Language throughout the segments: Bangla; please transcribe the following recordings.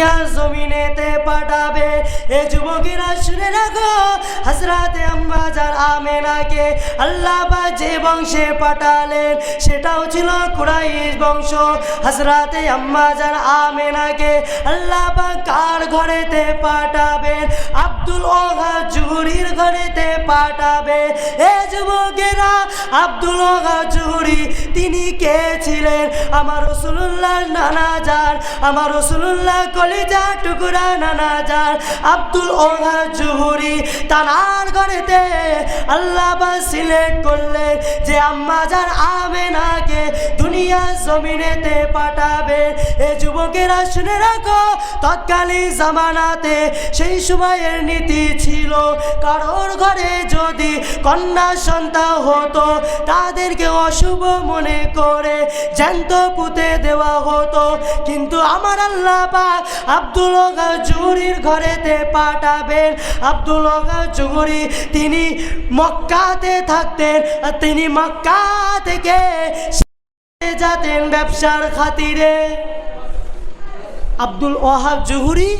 দুনিয়া জমিনেতে পাঠাবে। এ যুবকেরা শুনে রাখো, হাজরাতে আম্মাজার আমেনাকে আল্লাহ বা যে বংশে পাঠালেন, সেটাও ছিল কুরাইশ বংশ। হাজরাতে আম্মাজার আমেনাকে আল্লাহ বা কার ঘরেতে পাঠাবেন? আব্দুল ওহা জুহুরির ঘরেতে পাঠাবে এ যুবকেরা, আব্দুল ওহা জুহুরি, তিনি কে ছিলেন? আমার রসুল্লাহ নানা যার আমার রসুল্লাহ কলিজা টুকুরা নানা যার আব্দুল ওহা জুহুরি তানার ঘরেতে আল্লাহ সিলেক্ট করলেন যে আম্মা যার আমেনাকে দুনিয়া জমিনেতে পাঠাবে। এ রাখো তৎকালীন জামানাতে সেই সময়ের নীতি ছিল, কারোর ঘরে যদি কন্যা সন্তান হতো, তাদেরকে অশুভ মনে করে জ্যান্ত পুঁতে দেওয়া হতো। কিন্তু আমার আল্লাহ পাক আব্দুল জুহরির ঘরেতে পাঠাবেন। আব্দুল জুহরি তিনি মক্কাতে থাকতেন তিনি মক্কা থেকে যাতেন ব্যবসার খাতিরে। আব্দুল ওয়াহাব জুহুরি,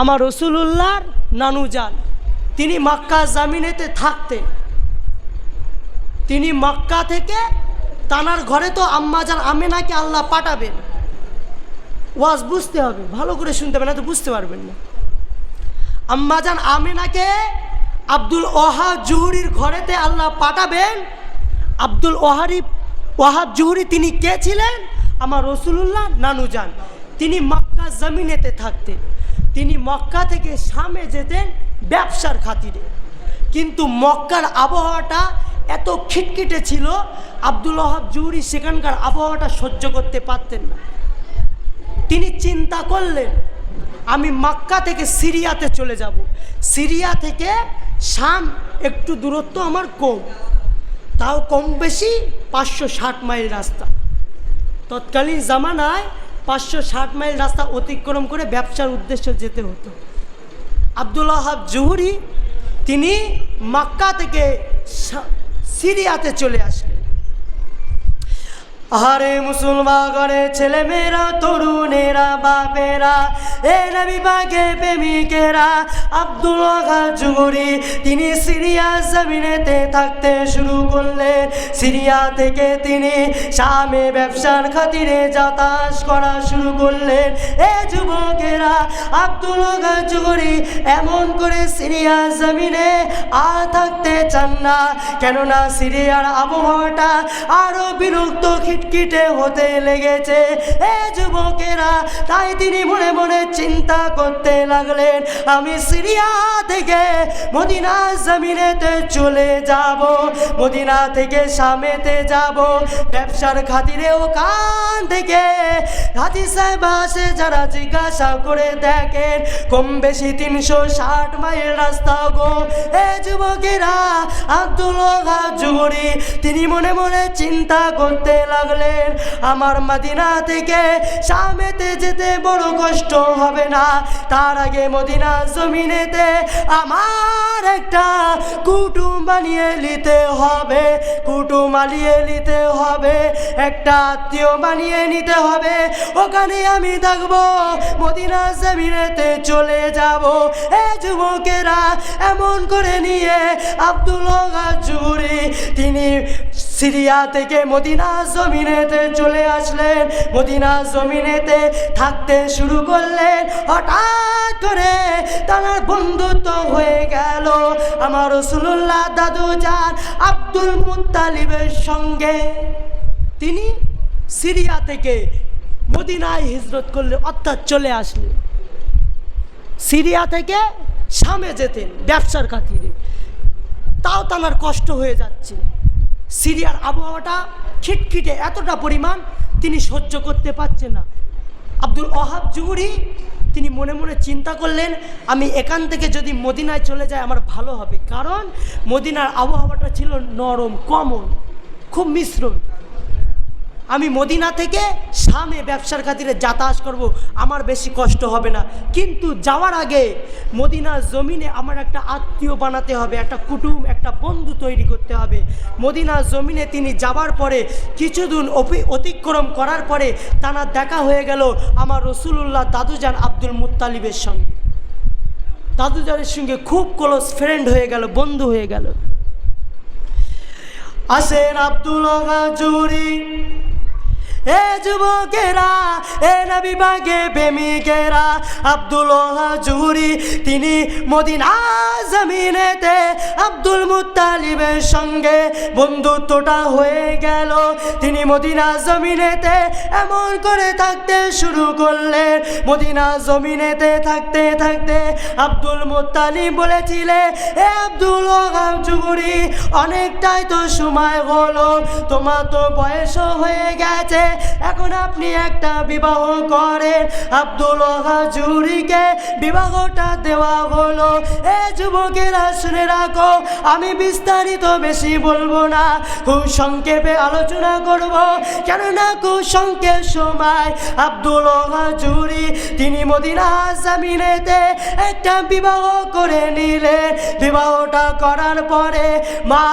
আমার রসুলুল্লাহর নানু যান তিনি মাক্কা জামিনেতে থাকতেন। তিনি মক্কা থেকে তানার ঘরে তো আম্মাজান আমেনাকে আল্লাহ পাঠাবেন। ওয়াজ বুঝতে হবে, ভালো করে শুনতে হবে, না তো বুঝতে পারবেন না। আম্মাজান আমেনাকে আব্দুল ওহাব জুহুরির ঘরেতে আল্লাহ পাঠাবেন। আব্দুল ওহারি ওয়াহাব জুহুরি, তিনি কে ছিলেন? আমার রসুলুল্লাহ নানুজান তিনি মক্কা জমিনেতে থাকতেন। তিনি মক্কা থেকে সামে যেতেন ব্যবসার খাতিরে। কিন্তু মক্কার আবহাওয়াটা এত খিটখিটে ছিল, আব্দুল ওহাব জুহুরি সেখানকার আবহাওয়াটা সহ্য করতে পারতেন না। তিনি চিন্তা করলেন, আমি মক্কা থেকে সিরিয়াতে চলে যাব। সিরিয়া থেকে শাম একটু দূরত্ব আমার কম। তাও কম বেশি পাঁচশো ষাট মাইল রাস্তা। তৎকালীন জামানায় পাঁচশো ষাট মাইল রাস্তা অতিক্রম করে ব্যবসার উদ্দেশ্যে যেতে হতো। আবদুল্লাহ হাব জুহুরি, তিনি মাক্কা থেকে সিরিয়াতে চলে আসলেন। আরে মুসলমান ছেলে মেয়েরা তরুণেরা, বাপেরা, এ নবী বাগে প্রেমিকেরা, আব্দুল জুগুরি তিনি সিরিয়া জমিনেতে থাকতে শুরু করলেন। সিরিয়া থেকে তিনি শামে ব্যবসার খাতিরে যাতায়াত করা শুরু করলেন। এ যুবকেরা, আব্দুল জুগুরি এমন করে সিরিয়া জমিনে আর থাকতে চান না। কেননা সিরিয়ার আবহাওয়াটা আরও বিরক্ত খিটখিটে হতে লেগেছে। এ যুবকেরা, তাই তিনি মনে মনে চিন্তা করতে লাগলেন, আমি সিরিয়া থেকে মদিনা জমিনেতে চলে যাব, মদিনা থেকে সামেতে যাব। ব্যবসার খাতিরে ওখান থেকে হাজি সাহেব আসে, যারা জিজ্ঞাসা করে দেখেন, কম বেশি তিনশো ষাট মাইল রাস্তা গো। এ যুবকেরা, আব্দুল তিনি মনে মনে চিন্তা করতে লাগলেন আমার মদিনা থেকে সামেতে যেতে বড় কষ্ট হবে না। তার আগে মদিনা জমিনেতে আমার একটা কুটুম বানিয়ে নিতে হবে। কুটুম বানিয়ে নিতে হবে, একটা আত্মীয় বানিয়ে নিতে হবে। ওখানে আমি থাকব, মদিনা জমিনেতে চলে যাব। এ যুবকেরা এমন করে নিয়ে আব্দুল তিনি সিরিয়া থেকে মদিনা জমিনেতে চলে আসলেন। মদিনা জমিনেতে থাকতে শুরু করলেন। হঠাৎ করে তার বন্ধুত্ব হয়ে গেল। আমার রসুল্লাহ দাদু যান আব্দুল মুত্তালিবের সঙ্গে। তিনি সিরিয়া থেকে মদিনায় হিজরত করলে, অর্থাৎ চলে আসলেন। সিরিয়া থেকে সামে যেতেন, ব্যবসার খাতিরে। তাও তার কষ্ট হয়ে যাচ্ছে। সিরিয়ার আবহাওয়াটা খিটখিটে এতটা পরিমাণ, তিনি সহ্য করতে পারছে না। আব্দুল ওহাব জুহুরি, তিনি মনে মনে চিন্তা করলেন, আমি এখান থেকে যদি মদিনায় চলে যাই, আমার ভালো হবে। কারণ মদিনার আবহাওয়াটা ছিল নরম, কমন, খুব মিশ্রণ। আমি মদিনা থেকে সামে ব্যবসার খাতিরে যাতায়াত করব, আমার বেশি কষ্ট হবে না। কিন্তু যাওয়ার আগে মদিনার জমিনে আমার একটা আত্মীয় বানাতে হবে, একটা কুটুম, একটা বন্ধু তৈরি করতে হবে। মদিনার জমিনে তিনি যাবার পরে, কিছুদিন অতিক্রম করার পরে তার দেখা হয়ে গেল আমার রসুলুল্লাহ দাদুজান আব্দুল মুত্তালিবের সঙ্গে। দাদুজানের সঙ্গে খুব ক্লোজ ফ্রেন্ড হয়ে গেল, বন্ধু হয়ে গেল। আসেন আব্দুল এ যুবকেরা, এ নবী বাগে প্রেমিকেরা, আব্দুল জুরি তিনি মদিনা জমিনেতে আব্দুল মুত্তালিবের সঙ্গে বন্ধুত্বটা হয়ে গেল। তিনি মদিনা জমিনেতে এমন করে থাকতে শুরু করলেন। মদিনা জমিনেতে থাকতে থাকতে আব্দুল মুত্তালিব বলেছিলে, এ আব্দুল জুগুরি অনেকটাই তো সময় হলো, তোমার তো বয়সও হয়ে গেছে। এখন আপনি একটা বিবাহ করেন। আব্দুল হাজুরিকে বিবাহটা দেওয়া হলো। এ যুবকেরা, শুনে রাখো, আমি বিস্তারিত বেশি বলব না। খুব সংক্ষেপে আলোচনা করব, কেননা খুব সংক্ষেপ সময়। আব্দুল হাজুরি তিনি মদিনা জামিনেতে একটা বিবাহ করে নিলেন। বিবাহটা করার পরে মা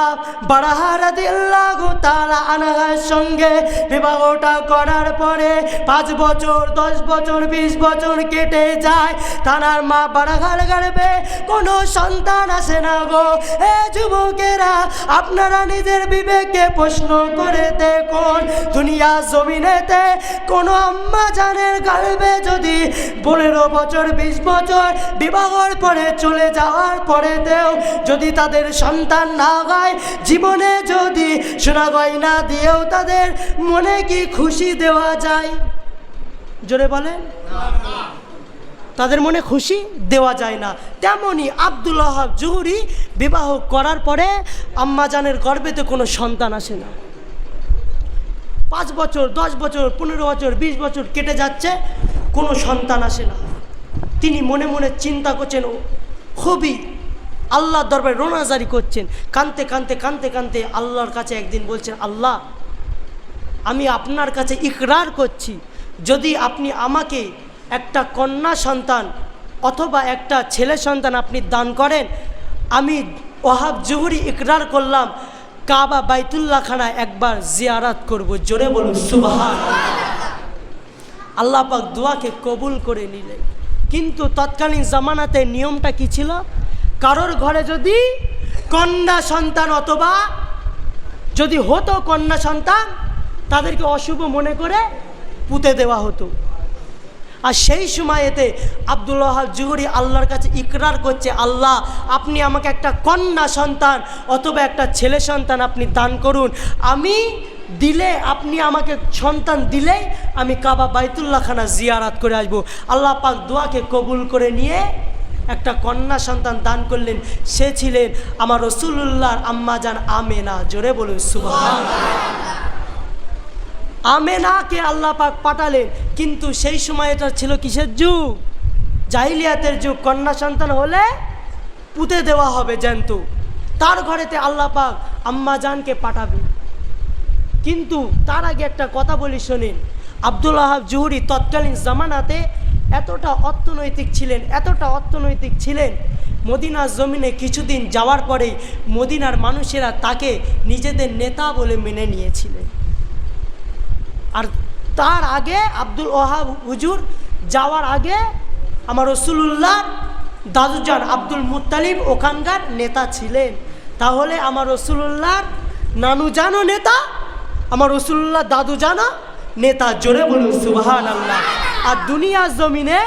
বারাহারা দিল্লাহু তাআলা আনহার সঙ্গে বিবাহটা করার পরে পাঁচ বছর, দশ বছর, বিশ বছর কেটে যায়। তার মা বারাঘার গাড়বে কোনো সন্তান আসে না গো। এ যুবকেরা, আপনারা নিজের বিবেককে প্রশ্ন করে দেখুন। দুনিয়া জমিনেতে কোনো আম্মা জানের গাড়বে যদি পনেরো বছর, বিশ বছর বিবাহর পরে চলে যাওয়ার পরে দেও যদি তাদের সন্তান না হয়, জীবনে যদি সোনা গয়না দিয়েও তাদের মনে কি খুশি দেওয়া যায়। জোরে বলেন। তাদের মনে খুশি দেওয়া যায় না। তেমনই আব্দুল আহাব জহুরি বিবাহ করার পরে আম্মাজানের গর্ভেতে কোনো সন্তান আসে না। পাঁচ বছর, দশ বছর, পনেরো বছর, বিশ বছর কেটে যাচ্ছে, কোনো সন্তান আসে না। তিনি মনে মনে চিন্তা করছেন খুবই আল্লাহর দরবারে রোনাজারি করছেন। কানতে কানতে কানতে কানতে আল্লাহর কাছে একদিন বলছেন, আল্লাহ আমি আপনার কাছে ইকরার করছি। যদি আপনি আমাকে একটা কন্যা সন্তান অথবা একটা ছেলে সন্তান আপনি দান করেন, আমি ওহাব জহুরি ইকরার করলাম, কাবা বাইতুল্লাহ খানা একবার জিয়ারাত করব। জোরে বলুন সুবাহান আল্লাহ পাক দোয়াকে কবুল করে নিলেন। কিন্তু তৎকালীন জামানাতে নিয়মটা কি ছিল? কারোর ঘরে যদি কন্যা সন্তান অথবা যদি হতো কন্যা সন্তান তাদেরকে অশুভ মনে করে পুঁতে দেওয়া হতো। আর সেই সময়েতে আবদুল্লাহ জুহরি আল্লাহর কাছে ইকরার করছে, আল্লাহ, আপনি আমাকে একটা কন্যা সন্তান অথবা একটা ছেলে সন্তান আপনি দান করুন। আমি দিলে, আপনি আমাকে সন্তান দিলেই আমি কাবা বাইতুল্লাহ খানা জিয়ারাত করে আসব। আল্লাহ পাক দোয়াকে কবুল করে নিয়ে একটা কন্যা সন্তান দান করলেন। সে ছিলেন আমার রসুল্লাহর আম্মা যান আমেনা। জোরে বলুন সুবাহ আমেনাকে আল্লাহ পাক পাঠালেন, কিন্তু সেই সময় এটা ছিল কিসের যুগ? জাহিলিয়াতের যুগ। কন্যা সন্তান হলে পুঁতে দেওয়া হবে জ্যান্ত তার ঘরেতে আল্লাহ পাক আম্মা জানকে পাঠাবে কিন্তু তার আগে একটা কথা বলি শোনেন। আব্দুল আহাব জুহুরি তৎকালীন জামানাতে এতটা অর্থনৈতিক ছিলেন, এতটা অর্থনৈতিক ছিলেন, মদিনার জমিনে কিছুদিন যাওয়ার পরেই মদিনার মানুষেরা তাকে নিজেদের নেতা বলে মেনে নিয়েছিলেন। আর তার আগে আব্দুল ওহাব হুজুর যাওয়ার আগে আমার রসুল্লাহ দাদুজান আব্দুল মুত্তালিব ওখানকার নেতা ছিলেন। তাহলে আমার রসুল্লাহর নানু জানো নেতা, আমার রসুল্লাহ দাদু জানো নেতা। জোরে বলুন সুবাহান আল্লাহ আর দুনিয়ার জমিনে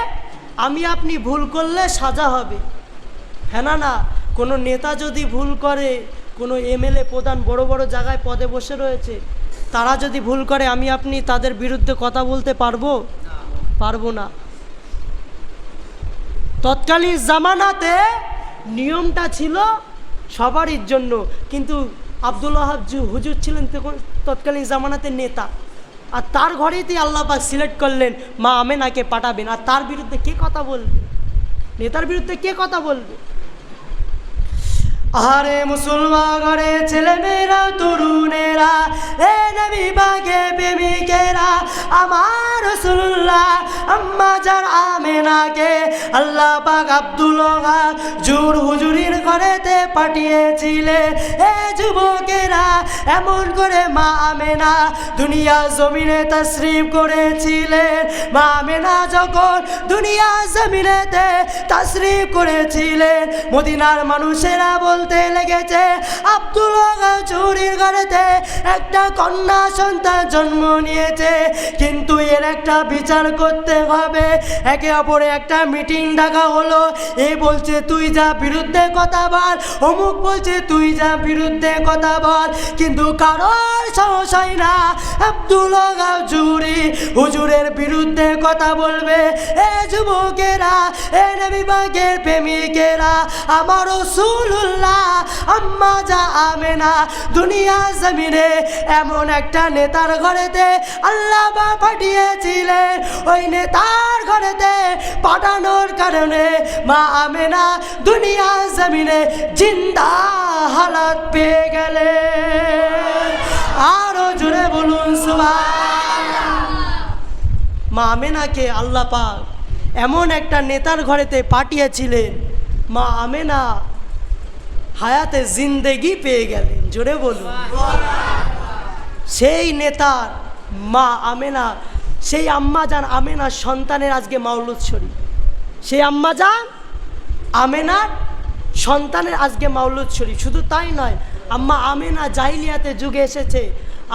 আমি আপনি ভুল করলে সাজা হবে। হ্যাঁ না না, কোনো নেতা যদি ভুল করে, কোনো এমএলএ প্রধান বড় বড় জায়গায় পদে বসে রয়েছে তারা যদি ভুল করে, আমি আপনি তাদের বিরুদ্ধে কথা বলতে পারব? পারব না। তৎকালীন জামানাতে নিয়মটা ছিল সবারই জন্য, কিন্তু আব্দুল ওয়াহাব হুজুর ছিলেন তৎকালীন জামানাতে নেতা। আর তার ঘরেতেই আল্লাহ পাক সিলেক্ট করলেন, মা আমেনাকে পাঠাবেন। আর তার বিরুদ্ধে কে কথা বলবে? নেতার বিরুদ্ধে কে কথা বলবে? আরে মুসলমান ঘরে ছেলে মেয়েরা তরুণেরা, এ নবী বাগে প্রেমিকেরা, আমার রসুল্লাহ, আম্মা যার আমেনাকে আল্লাহ পাক আব্দুল জুর হুজুরির ঘরেতে পাঠিয়েছিলে। এ যুবকেরা, এমন করে মা আমেনা দুনিয়া জমিনে তশরিফ করেছিলেন মা আমেনা যখন দুনিয়া জমিনেতে তশরিফ করেছিলেন, মদিনার মানুষেরা বলতে লেগেছে, আব্দুল চুরির ঘরেতে একটা কন্যা সন্তান জন্ম নিয়েছে। কিন্তু এর একটা বিচার করতে হবে। একে অপরে একটা মিটিং ডাকা হলো। এ বলছে, তুই যা বিরুদ্ধে কথা বল। অমুক বলছে, তুই যা বিরুদ্ধে কথা বল। কিন্তু কারোর সাহস না। আব্দুল চুরি হুজুরের বিরুদ্ধে কথা বলবে। এ যুবকেরা, এ নবী বাগের প্রেমিকেরা, আমার রসুল্লাহ আম্মা যা আমেনা, দুনিয়া জমিনে এমন একটা নেতার ঘরেতে আল্লাহ বা পাঠিয়েছিলেন। ওই নেতার ঘরেতে পাঠানোর কারণে মা আমে না দুনিয়া জমিনে জিন্দা হালাত পেয়ে গেলে আরও জুড়ে বলুন মা আমেনাকে আল্লাহ এমন একটা নেতার ঘরেতে পাঠিয়েছিলেন। মা আমেনা হায়াতে জিন্দেগি পেয়ে গেলেন, জোরে বলুন। সেই নেতার মা আমেনা, সেই আম্মা যান আমেনার সন্তানের আজকে মাউলুদ শরীফ। সেই আম্মা যান আমেনার সন্তানের আজকে মাউলুদ শরীফ। শুধু তাই নয়, আম্মা আমেনা জাহিলিয়াতে যুগে এসেছে।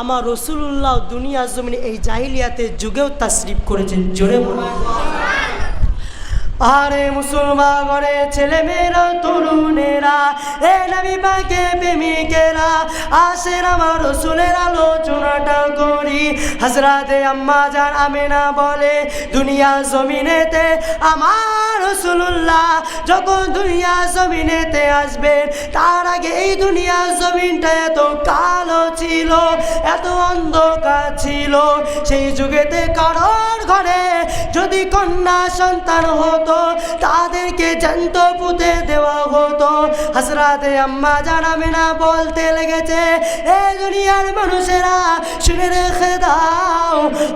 আমার রসুল্লাহ দুনিয়া জমিনে এই জাহিলিয়াতে যুগেও তাসরিফ করেছেন, জোরে বলুন। আরে মুসলমান ঘরে ছেলে মেয়েরা তরুণেরা, এ নবী পাকে প্রেমিকেরা, আসেন আমার রসুলের আলোচনাটা করি। হাজরাতে আম্মা জান আমেনা বলে, দুনিয়া জমিনেতে আমার রসুল্লাহ যখন দুনিয়া জমিনেতে আসবেন, তার আগে এই দুনিয়া জমিনটা এত কালো ছিল, এত অন্ধকার ছিল। সেই যুগেতে কারোর ঘরে যদি কন্যা সন্তান হতো, তাদেরকে জ্যান্ত পুঁতে দেওয়া হতো। হাসরাতে আম্মা জানাবে না বলতে লেগেছে, এ দুনিয়ার মানুষেরা, শুনে রেখে দাও,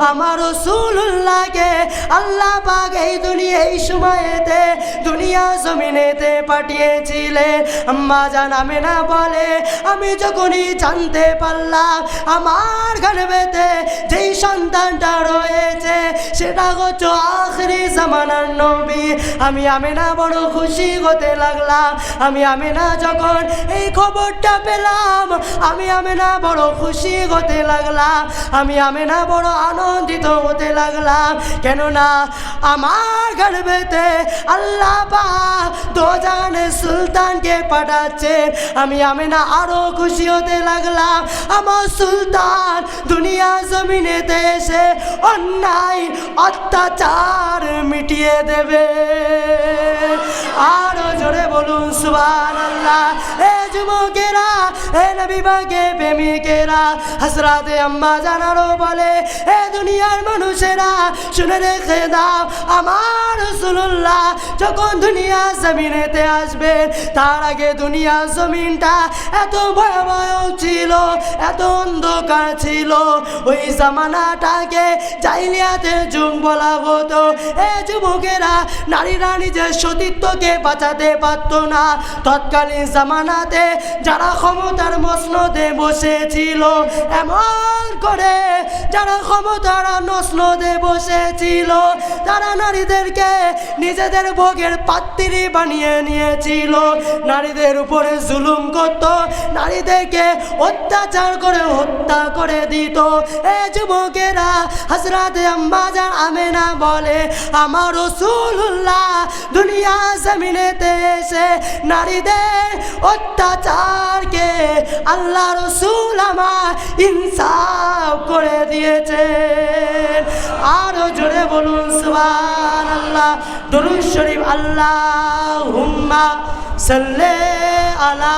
আমার রসুল্লাহকে আল্লাহ পাক এই দুনিয়া, এই সময়েতে, দুনিয়া জমিনেতে পাঠিয়েছিলে। আম্মা জানাবে না বলে, আমি যখনই জানতে পারলাম, আমার গর্বেতে যেই সন্তানটা রয়েছে, সেটা হচ্ছে আখরি জামানার নবী। আমি আমেনা বড় খুশি হতে লাগলাম। আমি আমেনা যখন এই খবরটা পেলাম, আমি আমেনা বড় খুশি হতে লাগলাম। আমি আমেনা বড় আনন্দিত হতে লাগলাম। কেননা আমার গর্বেতে আল্লাহ দোজানে সুলতানকে পাঠাচ্ছেন। আমি আমেনা আরও খুশি হতে লাগলাম। আমার সুলতান দুনিয়া জমিনেতে এসে অন্যায়, অত্যাচার মিটিয়ে দেবে। আরও জোরে বলুন সুবান আল্লাহ এ যুবকেরা, এ প্রেমিকেরা, হাসরাতে আম্মা জানারও বলে, এ দুনিয়ার মানুষেরা, শুনে রেখে দাও, আমার রসুল্লাহ যখন দুনিয়া জমিনেতে আসবেন তার আগে দুনিয়া জমিনটা এত ভয়াবহ ছিল, এত অন্ধকার ছিল। ওই জামানাটাকে জাইলিয়াতে যুগ বলা হতো এ যুবকেরা নারীরা নিজের সতীত্বকে বাঁচাতে পারতো না। তৎকালীন জামানাতে যারা ক্ষমতার মসনদে বসেছিল, এমন করে যারা ক্ষমতার নসনদে বসেছিল, তারা নারীদেরকে নিজেদের ভোগের পাত্রী বানিয়ে নিয়েছিল। নারীদের উপরে জুলুম করত, নারীদেরকে অত্যাচার করে হত্যা করে দিত। এ যুবকেরা হাজরাতে আম্মাজান আমেনা বলে, আমার রসুল্লাহ দুনিয়া জমিনেতে এসে নারীদের অত্যাচারকে আল্লাহ রসুল আমার ইনসাফ করে দিয়েছেন। আরও জোরে বলুন সুবহান আল্লাহ দরুদ শরীফ আল্লাহ হুম্মা সাল্লে আলা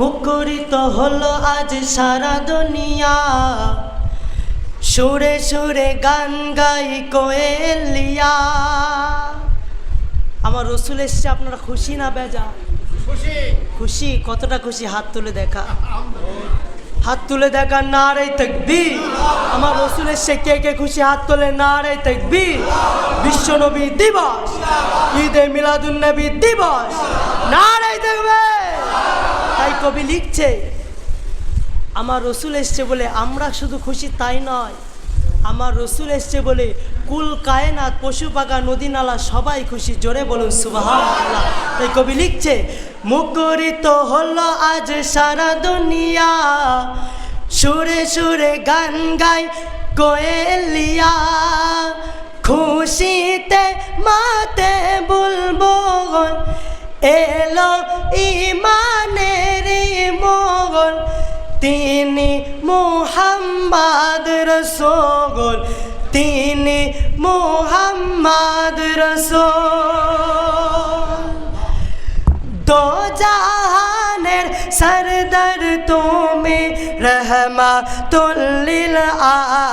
মুখরিত হলো আজ সারা দুনিয়া। সুরে সুরে গান গাই কোয়েলিয়া। আমার রসুল এসছে আপনারা খুশি না বেজা? খুশি। খুশি? কতটা খুশি? হাত তুলে দেখা। হাত তুলে দেখা না রে তকবি আমার রসুল এসছে কে কে খুশি? হাত তোলে না রে তকবি বিশ্ব নবী দিবস। ঈদে মিলাদুন নবী দিবস। না রে কবি লিখছে, আমার রসুল এসছে বলে আমরা শুধু খুশি তাই নয়। আমার রসুল এসছে বলে কুল কায়নাত, পশু পাখা নদী নালা, সবাই খুশি। জোরে বলুন সুবাহ তাই কবি লিখছে, মুখরিত হলো আজ সারা দুনিয়া। সুরে সুরে গান গাই কোয়েলিয়া। খুশিতে মাতে বলব এলো ইমানের মোগল তিনি মোহাম্মদ রসোগল তিনি মোহাম্মদ রসোল। রহমাতুল্লিল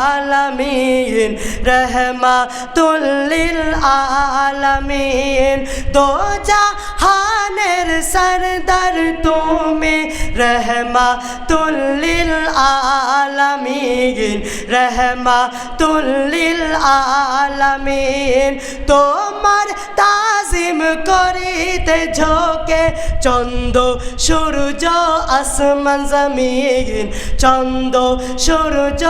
আলামিন রহমাতুল্লিল আলামিন দো জাহানের সরদার তুমি রহমা রহমাতুল্লিল আলামিন রহমাতুল্লিল আলামিন। তোমার তাজিম করিতে ঝোঁকে চন্দ, সূর্য, আসমান, জমিন, চন্দ, সূর্য,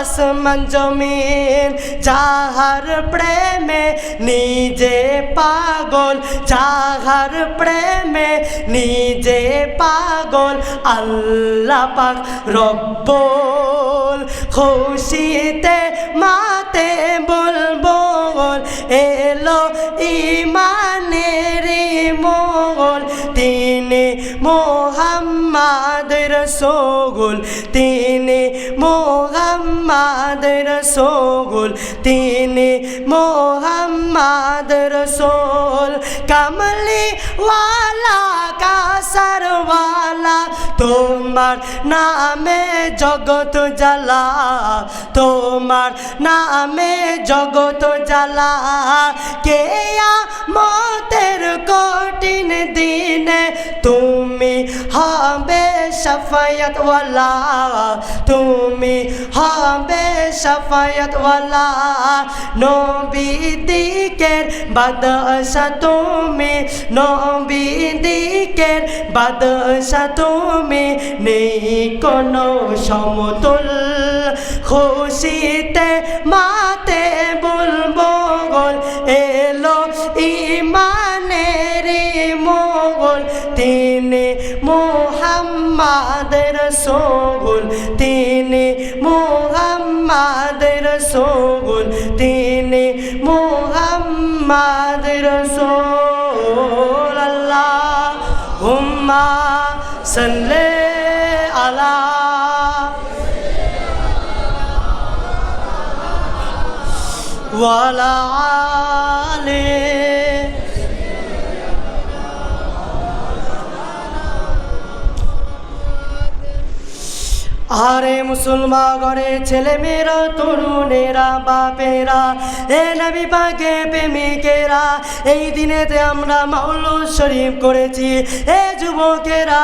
আসমান, জমিন। যাহার প্রেমে নিজে পাগল, যাহার প্রেমে নিজে পাগল, আল্লাহ পাক রব্বল খুশিতে মাতে বলব এলো ইমানের মোগল তিনি মোহাম্মদ রসোগুল তিনি মোহাম্মদ রসোগুল তিনি মোহাম্মদ রসোল। কমলি ওয়ালা তোমার নামে জগত জ্বালা, তোমার নামে জগত জ্বালা। কে মতের কঠিন দিনে তুমি হবে সফায়তওয়ালা, তুমি হবে সফায়তওয়ালা। নবী দিকের বাদশা তুমি নবী দিকের বাদশা তুমি নেই কোনো সমতুল। খুশিতে মাতে বলব গোল, এলো ইমানের মোগল। তিনি মোহাম্মদ রসোগুল তিনি মোহাম্মদ রসোগুল তিনি মোহাম্মদ রসোল আল্লাহ হুম্মা সাল্লে আলা। ওয়ালা আরে মুসলমান ঘরে ছেলে মেয়েরা তরুণেরা, বাপেরা, এ নবী পাকে প্রেমিকেরা, এই দিনেতে আমরা মাউলু শরীফ করেছি। এ যুবকেরা,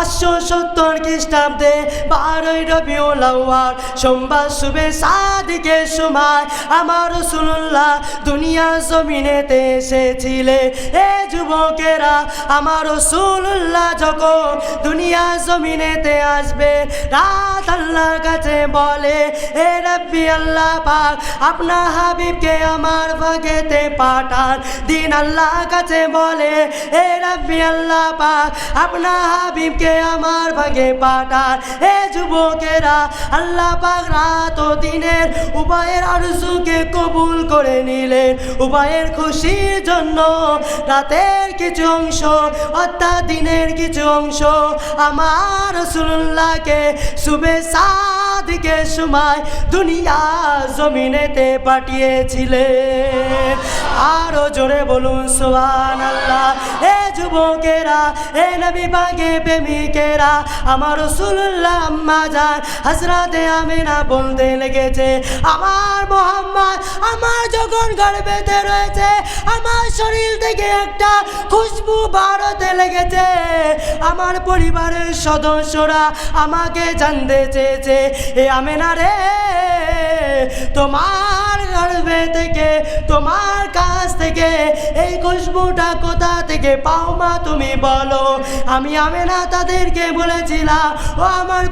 আটশো সত্তর খ্রিস্টাব্দে বারোই রবিউল আউয়াল, সোমবার শুভে সাদিকে সময় আমার রসুল্লাহ দুনিয়া জমিনেতে এসেছিলে এ যুবকেরা, আমার রসুল্লাহ যখন দুনিয়া জমিনেতে আসবে, রাত আল্লাহর কাছে বলে, এ রব্বি আল্লাহ পাক আপনার হাবিবকে আমার ভাগেতে পাঠান। দিন আল্লাহ কাছে বলে, এ রব্বি আল্লাহ পাক আপনার হাবিবকে আমার ভাগে পাঠান। এ যুবকেরা, আল্লাহ পাক রাত ও দিনের উভয়ের আরজুকে কবুল করে নিলেন। উভয়ের খুশির জন্য রাতের কিছু অংশ, অর্থাৎ দিনের কিছু অংশ আমার রসুল্লাহকে শুভে সাদিকে সময় দুনিয়া জমিনেতে পাঠিয়েছিলেন আরও জোরে বলুন সোহান আল্লাহ যুবকেরা, এ নবী প্রেমিকেরা, আমার বলতে লেগেছে, আমার মোহাম্মদ আমার যখন রয়েছে, আমার শরীর থেকে একটা খুশবু বাড়তে লেগেছে। আমার পরিবারের সদস্যরা আমাকে জানতে চেয়েছে, এ আমেনা রে, তোমার গর্বে থেকে, তোমার কাছ থেকে এই খুশবুটা কোথা থেকে পাও? মা তুমি বলো আমি আমি না তাদেরকে বলেছিলাম ও আমার